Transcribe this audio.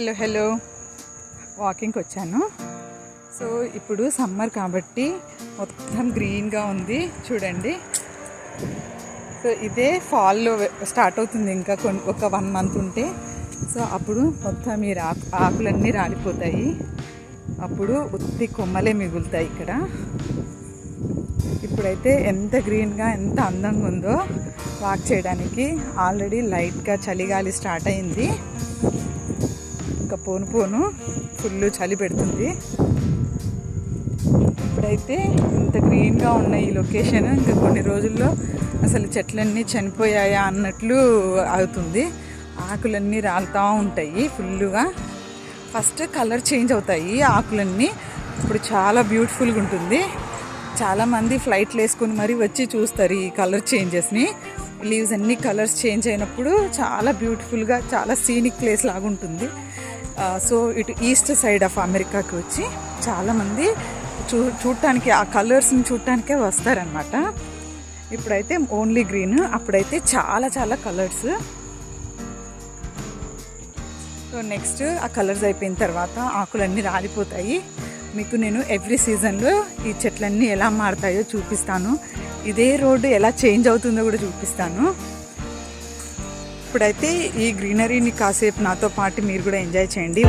Hello hello వాకింగ్కి వచ్చాను. So ఇప్పుడు సమ్మర్ కాబట్టి మొత్తం గ్రీన్గా ఉంది. చూడండి. సో ఇదే ఫాల్లో స్టార్ట్ అవుతుంది ఇంకా కొన్ని ఒక వన్ మంత్ ఉంటే. సో అప్పుడు మొత్తం ఈ ఆకు ఆకులన్నీ రాలిపోతాయి. అప్పుడు ఉత్తి కొమ్మలే మిగులుతాయి ఇక్కడ. ఇప్పుడైతే ఎంత గ్రీన్గా ఎంత అందంగా ఉందో వాక్ చేయడానికి. ఆల్రెడీ లైట్గా చలిగాలి స్టార్ట్ అయింది. ఇంకా పోను పోను ఫుల్ చలి పెడుతుంది. ఇప్పుడైతే ఇంత గ్రీన్గా ఉన్న ఈ లొకేషన్ ఇంకా కొన్ని రోజుల్లో అసలు చెట్లన్నీ చనిపోయాయా అన్నట్లు అవుతుంది. ఆకులన్నీ రాలుతూ ఉంటాయి ఫుల్గా ఫస్ట్ కలర్ చేంజ్ అవుతాయి ఆకులన్నీ. ఇప్పుడు చాలా బ్యూటిఫుల్గా ఉంటుంది. చాలామంది ఫ్లైట్లు వేసుకొని మరీ వచ్చి చూస్తారు ఈ కలర్ చేంజెస్ని లీవ్స్ అన్ని కలర్స్ చేంజ్ అయినప్పుడు చాలా బ్యూటిఫుల్గా చాలా సీనిక్ ప్లేస్ లాగా ఉంటుంది. సో ఇటు ఈస్ట్ సైడ్ ఆఫ్ అమెరికాకి వచ్చి చాలామంది చూ చూడటానికి ఆ కలర్స్ని చూడటానికే వస్తారనమాట ఇప్పుడైతే ఓన్లీ గ్రీన్ అప్పుడైతే చాలా చాలా కలర్స్. సో నెక్స్ట్ ఆ కలర్స్ అయిపోయిన తర్వాత ఆకులన్నీ రాలిపోతాయి. మీకు నేను ఎవ్రీ సీజన్లో ఈ చెట్లన్నీ ఎలా మారుతాయో చూపిస్తాను. ఇదే రోడ్డు ఎలా చేంజ్ అవుతుందో కూడా చూపిస్తాను. ఇప్పుడైతే ఈ గ్రీనరీని కాసేపు నాతో పాటు మీరు కూడా ఎంజాయ్ చేయండి.